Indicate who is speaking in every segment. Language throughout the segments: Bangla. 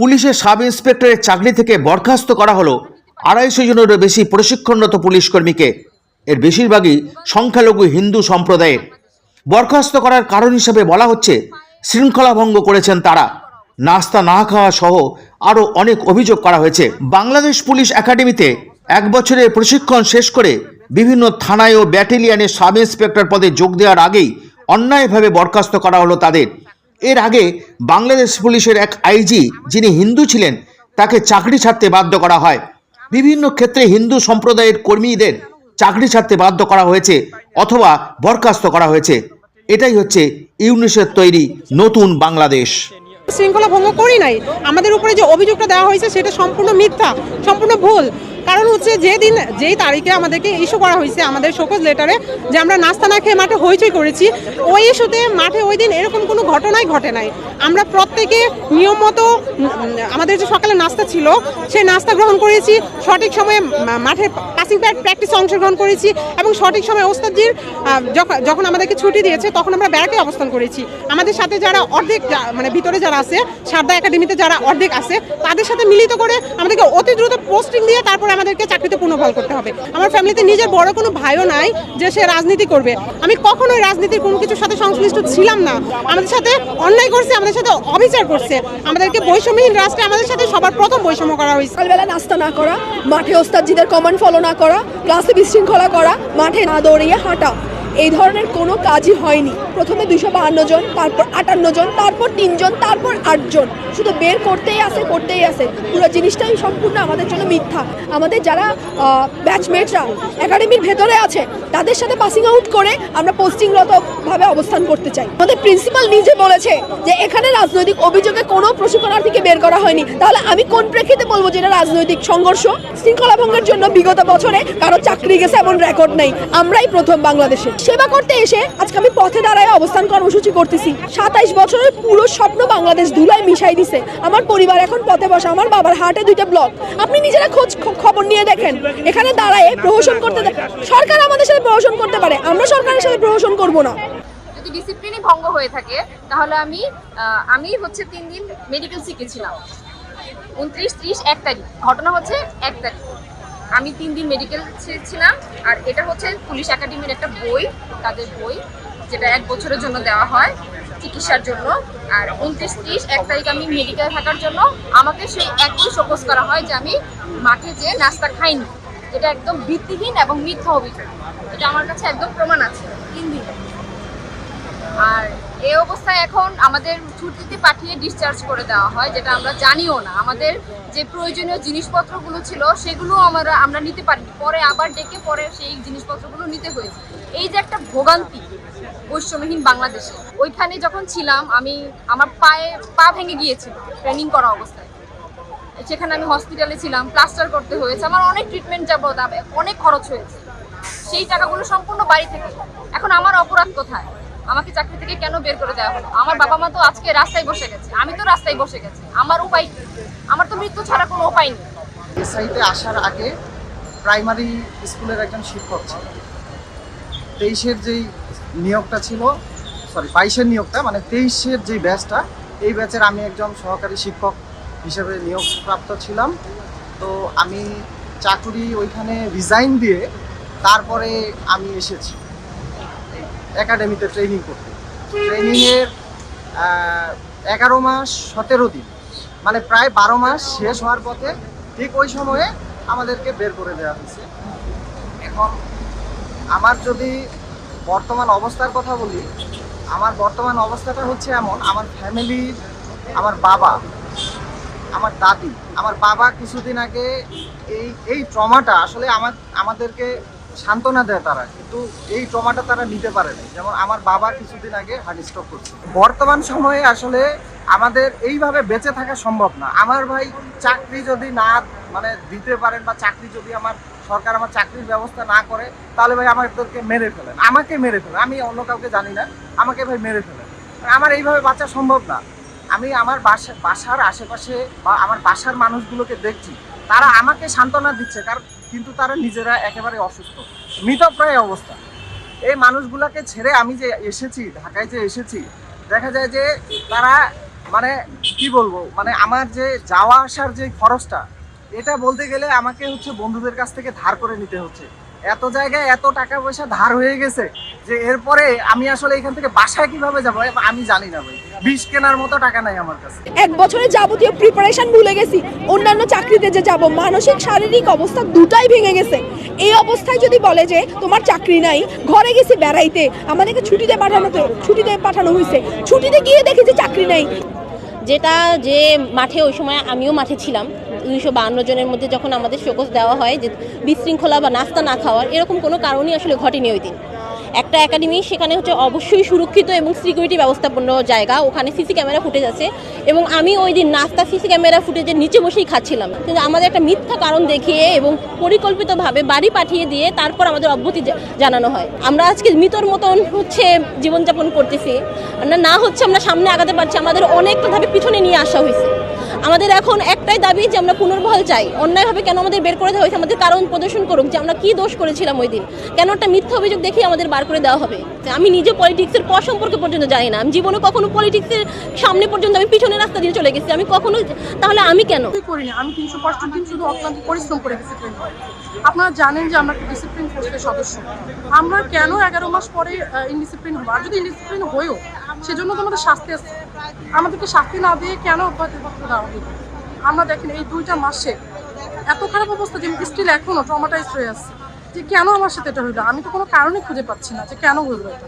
Speaker 1: পুলিশের সাব ইন্সপেক্টরের চাকরি থেকে বরখাস্ত করা হলো। আড়াইশো জনেরও বেশি প্রশিক্ষণরত পুলিশ কর্মীকে। এর বেশিরভাগই সংখ্যালঘু হিন্দু সম্প্রদায়ের। বরখাস্ত করার কারণ হিসেবে বলা হচ্ছে, শৃঙ্খলা ভঙ্গ করেছেন তারা। নাস্তা না খাওয়া সহ আরও অনেক অভিযোগ করা হয়েছে। বাংলাদেশ পুলিশ একাডেমিতে এক বছরের প্রশিক্ষণ শেষ করে বিভিন্ন থানায় ও ব্যাটালিয়নের সাব ইন্সপেক্টর পদে যোগ দেওয়ার আগেই অন্যায়ভাবে বরখাস্ত করা হলো তাদের। এর আগে বাংলাদেশ পুলিশের এক আইজি যিনি হিন্দু ছিলেন, তাকে চাকরি ছাড়তে বাধ্য করা হয়। বিভিন্ন ক্ষেত্রে হিন্দু সম্প্রদায়ের কর্মীদের চাকরি ছাড়তে বাধ্য করা হয়েছে অথবা বরখাস্ত করা হয়েছে। এটাই হচ্ছে ইউনিসের তৈরি নতুন বাংলাদেশ।
Speaker 2: শৃঙ্খলা ভঙ্গ করি নাই। আমাদের উপরে যে অভিযোগটা দেওয়া হয়েছে, সেটা সম্পূর্ণ মিথ্যা, সম্পূর্ণ ভুল। কারণ হচ্ছে যেদিন, যেই তারিখে আমাদেরকে ইস্যু করা হয়েছে, আমাদের শোকজ লেটারে যে আমরা নাস্তা না খেয়ে মাঠে হইচই করেছি, ওই ইস্যুতে মাঠে ওই দিন এরকম কোনো ঘটনাই ঘটে নাই। আমরা প্রত্যেকে নিয়ম মতো আমাদের যে সকালে নাস্তা ছিল, সেই নাস্তা গ্রহণ করেছি। সঠিক সময়ে মাঠে পাসিং প্র্যাকটিসে অংশগ্রহণ করেছি এবং সঠিক সময়ে ওস্তাদজির যখন আমাদেরকে ছুটি দিয়েছে, তখন আমরা ব্যারাকে অবস্থান করেছি। আমাদের সাথে যারা অর্ধেক মানে ভিতরে যারা আছে, সারদা একাডেমিতে যারা অর্ধেক আছে, তাদের সাথে মিলিত করে আমাদেরকে অতি দ্রুত পোস্টিং দিয়ে তারপরে আমাদেরকে চাকরিতে পুনর্বল করতে হবে। আমার ফ্যামিলিতে নিজের বড় কোনো ভাইও নাই যে সে রাজনীতি করবে। আমি কখনোই রাজনীতির কোনো কিছুর সাথে সংশ্লিষ্ট ছিলাম না। আমাদের সাথে অন্যায় করছে, আমাদের সাথে অবিচার করছে। আমাদেরকে বৈষম্যহীন রাষ্ট্রে আমাদের সাথে সবার প্রথম বৈষম্য করা হয়েছে।
Speaker 3: সকালবেলা নাস্তা না করা, মাঠে ওস্তাদজিদের কমান্ড ফলো না করা ক্লাসে বিশৃঙ্খলা করা, মাঠে না দৌড়িয়ে হাঁটা। এই ধরনের কোনো কাজই হয়নি। প্রথমে দুশো বাহান্ন জন, তারপর আটান্ন জন, তারপর তিনজন তারপর আটজন শুধু বের করতেই আসে করতেই আসে পুরো জিনিসটাই সম্পূর্ণ আমাদের জন্য মিথ্যা। আমাদের যারা ব্যাচমেটরা একাডেমির ভেতরে আছে, তাদের সাথে পাসিং আউট করে আমরা পোস্টিংরতভাবে অবস্থান করতে চাই। আমাদের প্রিন্সিপাল নিজে বলেছে যে, এখানে রাজনৈতিক অভিযোগে কোনো প্রশিক্ষণার্থীকে বের করা হয়নি। তাহলে আমি কোন প্রেক্ষিতে বলব যে, এটা রাজনৈতিক সংঘর্ষ? শৃঙ্খলা ভঙ্গের জন্য বিগত বছরে কারও চাকরি গেছে, এমন রেকর্ড নেই। আমরাই প্রথম বাংলাদেশে। সেবা করতে এসে আজকে আমি পথে দাঁড়ায় অবস্থান কর্মসূচি করতেছি। সাতাইশ বছরের পুরো স্বপ্ন বাংলাদেশ ধুলায় মিশাই দিছে। আমার পরিবার এখন পথে বসে, আমার বাবার হার্টে দুইটা ব্লক। আপনি নিজেরা খোঁজ খবর নিয়ে দেখেন। এখানে দাঁড়ায় প্রহসন করতে সরকার আমাদের সাথে প্রহসন করতে পারে। আমরা সরকারের সাথে প্রহসন করব না।
Speaker 4: যদি ডিসিপ্লিনই ভঙ্গ হয়ে থাকে, তাহলে আমি আমি হচ্ছে তিন দিন মেডিকেল শিখেছিলাম উনত্রিশ ত্রিশ এক তারিখ। ঘটনা হচ্ছে এক তারিখ। আমি তিন দিন মেডিকেল ছিলাম, আর এটা হচ্ছে পুলিশ একাডেমির একটা বই, তাদের বই, যেটা এক বছরের জন্য দেওয়া হয় চিকিৎসার জন্য। আর উনত্রিশ ত্রিশ, এক তারিখ আমি মেডিকেল থাকার জন্য। আমাকে সেই একই শোকস করা হয় যে আমি মাঠে যেয়ে নাস্তা খাইনি। এটা একদম ভিত্তিহীন এবং মিথ্যা অভিযোগ। এটা আমার কাছে একদম প্রমাণ আছে তিন দিন। আর এই অবস্থায় এখন আমাদের ছুটিতে পাঠিয়ে ডিসচার্জ করে দেওয়া হয়, যেটা আমরা জানিও না। আমাদের যে প্রয়োজনীয় জিনিসপত্রগুলো ছিল, সেগুলো আমরা আমরা নিতে পারিনি। পরে আবার ডেকে পরে সেই জিনিসপত্রগুলো নিতে হয়েছে। এই যে একটা ভোগান্তি বৈষম্যহীন বাংলাদেশে, ওইখানে যখন ছিলাম, আমি, আমার পায়ে, পা ভেঙে গিয়েছিল ট্রেনিং করা অবস্থায়। সেখানে আমি হসপিটালে ছিলাম প্লাস্টার করতে হয়েছে। আমার অনেক ট্রিটমেন্ট আবে- অনেক খরচ হয়েছে। সেই টাকাগুলো সম্পূর্ণ বাড়ি থেকে। এখন আমার অপরাধ কোথায়? আমাকে চাকরি থেকে কেন বের করে দেওয়া হলো? আমার বাবা মা তো আজকে রাস্তায় বসে গেছে। আমি তো রাস্তায় বসে গেছি। আমার উপায় কি? আমার তো মৃত্যু ছাড়া কোনো উপায় নেই।
Speaker 5: এসআইতে আসার আগে প্রাইমারি স্কুলের একজন শিক্ষক ছিল। তেইশের যেই নিয়োগটা ছিল সরি বাইশের নিয়োগটা মানে তেইশের যেই ব্যাচটা এই ব্যাচের আমি একজন সহকারী শিক্ষক হিসেবে নিয়োগপ্রাপ্ত ছিলাম। তো আমি চাকুরি ওইখানে রিজাইন দিয়ে তারপরে আমি এসেছি। একাডেমিতে ট্রেনিং করতে। ট্রেনিংয়ের এগারো মাস, সতেরো দিন। মানে প্রায় বারো মাস শেষ হওয়ার পথে ঠিক ওই সময়ে আমাদেরকে বের করে দেওয়া হয়েছে। এখন আমার যদি বর্তমান অবস্থার কথা বলি, আমার বর্তমান অবস্থাটা হচ্ছে এমন, আমার ফ্যামিলি আমার বাবা, আমার দাদি, আমার বাবা কিছুদিন আগে এই এই ট্রমাটা আসলে আমার, আমাদেরকে সান্ত্বনা দেয় তারা, কিন্তু এই ট্রমাটা তারা নিতে পারে না যেমন আমার বাবা কিছুদিন আগে হার্ট স্ট্রোক করছে। বর্তমান সময়ে আসলে আমাদের এইভাবে বেঁচে থাকা সম্ভব না। আমার ভাই চাকরি যদি না মানে দিতে পারেন বা চাকরি যদি আমার সরকার আমার চাকরির ব্যবস্থা না করে, তাহলে ভাই আমাদেরকে মেরে ফেলেন। আমাকে মেরে ফেলেন। আমি অন্য কাউকে জানি না। আমাকে ভাই মেরে ফেলেন। আমার এইভাবে বাঁচা সম্ভব না। আমি আমার বাসা, বাসার আশেপাশে বা আমার বাসার মানুষগুলোকে দেখছি। তারা আমাকে সান্ত্বনা দিচ্ছে। কারণ কিন্তু তারা নিজেরা একেবারে অসুস্থ। মৃতপ্রায় অবস্থা। এই মানুষগুলাকে ছেড়ে আমি যে এসেছি, ঢাকায় যে এসেছি, দেখা যায় যে তারা মানে কি বলব মানে আমার যে যাওয়া আসার যে খরচটা, এটা বলতে গেলে আমাকে হচ্ছে বন্ধুদের কাছ থেকে ধার করে নিতে হচ্ছে। এত জায়গায় এত টাকা পয়সা ধার হয়ে গেছে যে এরপরে আমি আসলে এখান থেকে বাসায় কীভাবে যাব আমি জানি না ভাই। বিষ কেনার মতো টাকা নাই আমার কাছে।
Speaker 3: এক বছরের যাবতীয় প্রিপারেশন ভুলে গেছি। অন্যান্য চাকরিতে যে যাব মানসিক শারীরিক অবস্থা দুটাই ভেঙে গেছে। এই অবস্থায় যদি বলে যে তোমার চাকরি নাই ঘরে গেছি বেড়াইতে আমাদেরকে ছুটিতে পাঠানো তো ছুটিতে পাঠানো হয়েছে। ছুটিতে গিয়ে দেখি যে চাকরি নাই।
Speaker 6: যেটা যে মাঠে ওই সময় আমিও মাঠে ছিলাম দুইশো বাহান্ন জনের মধ্যে যখন আমাদের শোকজ দেওয়া হয় যে বিশৃঙ্খলা বা নাস্তা না খাওয়ার, এরকম কোনো কারণই আসলে ঘটেনি ওই দিন। একটা একাডেমি, সেখানে হচ্ছে অবশ্যই সুরক্ষিত এবং সিকিউরিটি ব্যবস্থাপন্ন জায়গা, ওখানে সিসি ক্যামেরা ফুটেজ আছে এবং আমি ওই দিন নাস্তা, সিসি ক্যামেরা ফুটেজের নিচে বসেই খাচ্ছিলাম। কিন্তু আমাদের একটা মিথ্যা কারণ দেখিয়ে এবং পরিকল্পিতভাবে বাড়ি পাঠিয়ে দিয়ে তারপর আমাদের অব্যাহতি জা- জানানো হয়। আমরা আজকে মৃতর মতন হচ্ছে জীবনযাপন করতেছি। না হচ্ছে আমরা সামনে আগাতে পারছি, আমাদের অনেকটা ধাপে পিছনে নিয়ে আসা হয়েছে। আমাদের এখন একটাই দাবি যে আমরা পুনর্বহাল চাই। অন্যায়ভাবে কেন আমাদের বের করে দেওয়া হয়েছে? আমাদের কারণ প্রদর্শন করুক যে আমরা কি দোষ করেছিলাম ওই দিন। কেন একটা মিথ্যা অভিযোগ দেখিয়ে আমাদের বার করে দেওয়া হবে? আমি নিজে পলিটিক্সের পর সম্পর্কে পর্যন্ত জানি না। আমি জীবনে কখনো পলিটিক্সের সামনে পর্যন্ত আমি পিছনে রাস্তা দিয়ে চলে গেছি। আমি কখনো তাহলে আমি কেন?
Speaker 7: করিনি। আমি তিনশো পাঁচটা দিন শুধু অক্লান্ত পরিশ্রম করে ডিসিপ্লিন আপনারা জানেন যে আমরা ডিসিপ্লিন ফোর্সের সদস্য। আমরা কেন এগারো মাস পরে ইনডিসিপ্লিন হব? আর যদি ইনডিসিপ্লিন হয়েও, সেজন্য তো আমাদের শাস্তি আছে। আমাদেরকে শাস্তি না দিয়ে কেন অব্যাহতিপত্র দেওয়া হবে আমরা দেখেন এই দুইটা মাসে এত খারাপ অবস্থা যে স্টিল এখনও ট্রমাটাইজ হয়ে আছে। যে কেন আমার সাথে এটা হইল আমি তো কোনো কারণই খুঁজে পাচ্ছি না যে কেন হইল এটা।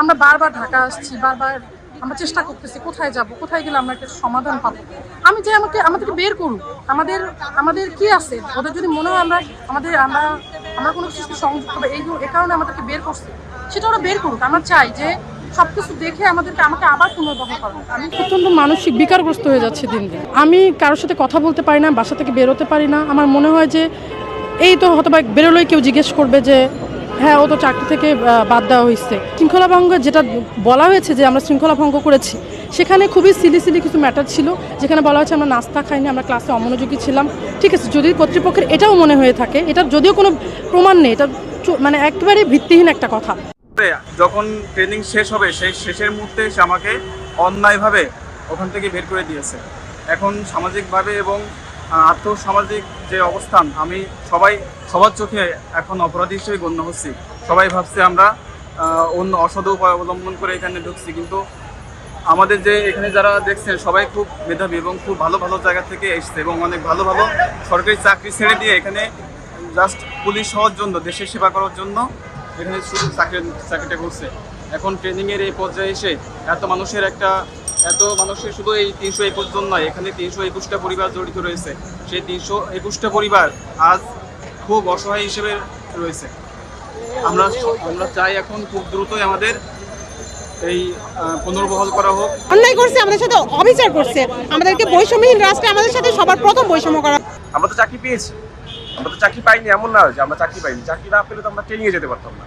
Speaker 7: আমরা বারবার ঢাকা আসছি, বারবার আমরা চেষ্টা করতেছি কোথায় যাব, কোথায় গেলে আমরা একটা সমাধান পাবো। আমি যে আমাকে, আমাদেরকে বের করুক, আমাদের আমাদের কি আছে? ওদের যদি মনে হয় আমরা, আমাদের, আমরা আমরা কোনো কিছু সংযুক্ত এই কারণে আমাদেরকে বের করছে, সেটা ওরা বের করুক। আমরা চাই যে দেখে আমাদেরকে আমাকে আবার পুনর্বহাল করুন আমি প্রচণ্ড মানসিক বিকারগ্রস্ত হয়ে যাচ্ছে দিন দিন। আমি কারোর সাথে কথা বলতে পারি না, বাসা থেকে বেরোতে পারি না। আমার মনে হয় যে এই তো হয়তো বা বেরোলেই কেউ জিজ্ঞেস করবে যে হ্যাঁ ও তো চাকরি থেকে বাদ দেওয়া হয়েছে শৃঙ্খলা ভঙ্গ যেটা বলা হয়েছে যে আমরা শৃঙ্খলা ভঙ্গ করেছি, সেখানে খুবই সিলি সিলি কিছু ম্যাটার ছিল, যেখানে বলা হয়েছে আমরা নাস্তা খাইনি, আমরা ক্লাসে অমনোযোগী ছিলাম। ঠিক আছে, যদি কর্তৃপক্ষের এটাও মনে হয়ে থাকে, এটার যদিও কোনো প্রমাণ নেই এটা মানে একেবারে ভিত্তিহীন একটা কথা।
Speaker 8: যখন ট্রেনিং শেষ হবে, সেই শেষের মুহূর্তে সে আমাকে অন্যায়ভাবে ওখান থেকে বের করে দিয়েছে। এখন সামাজিকভাবে এবং আর্থসামাজিক যে অবস্থান, আমি সবাই, সবার চোখে এখন অপরাধী হিসেবে গণ্য হচ্ছি। সবাই ভাবছে আমরা অন্য অসদ উপায় অবলম্বন করে এখানে ঢুকছি। কিন্তু আমাদের যে এখানে যারা দেখছেন, সবাই খুব মেধাবী এবং খুব ভালো ভালো জায়গা থেকে এসছে এবং অনেক ভালো ভালো সরকারি চাকরি ছেড়ে দিয়ে এখানে জাস্ট পুলিশ হওয়ার জন্য, দেশের সেবা করার জন্য এখানে শুধু চাকরি চাকরিটা করছে। এখন ট্রেনিংয়ের এই পর্যায়ে এসে এত মানুষের একটা এত মানুষের শুধু এই তিনশো একুশ জন নয় এখানে তিনশো একুশটা পরিবার জড়িত রয়েছে। সেই তিনশো একুশটা পরিবার আজ খুব অসহায় হিসেবে রয়েছে। আমরা আমরা চাই এখন খুব দ্রুতই আমাদের এই পুনর্বহাল করা হোক।
Speaker 2: অন্যায় করছে আমাদের সাথে অবিচার করছে। আমাদেরকে বৈষম্যহীন রাষ্ট্রে আমাদের সাথে সবার প্রথম বৈষম্য করা।
Speaker 9: আমরা তো চাকরি পেয়েছি। আমরা তো চাকরি পাইনি, এমন না যে আমরা চাকরি পাইনি। চাকরি না পেলে তো আমরা ট্রেনিংয়ে যেতে পারতাম না।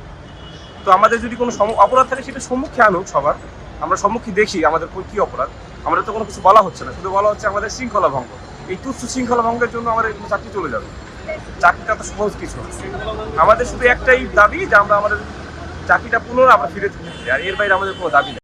Speaker 9: তো আমাদের যদি কোনো অপরাধ থাকে সেটা সম্মুখে আনুক সবার। আমরা সম্মুখে দেখি আমাদের কি অপরাধ। আমাদের তো কোনো কিছু বলা হচ্ছে না। শুধু বলা হচ্ছে আমাদের শৃঙ্খলা ভঙ্গ। এই তুচ্ছ শৃঙ্খলা ভঙ্গের জন্য আমাদের চাকরি চলে যাবে। চাকরিটা তো সহজ কিছু। আমাদের শুধু একটাই দাবি যে আমরা আমাদের চাকরিটা পুনরায় আমরা ফিরে। আর এর বাইরে আমাদের কোনো দাবি নেই।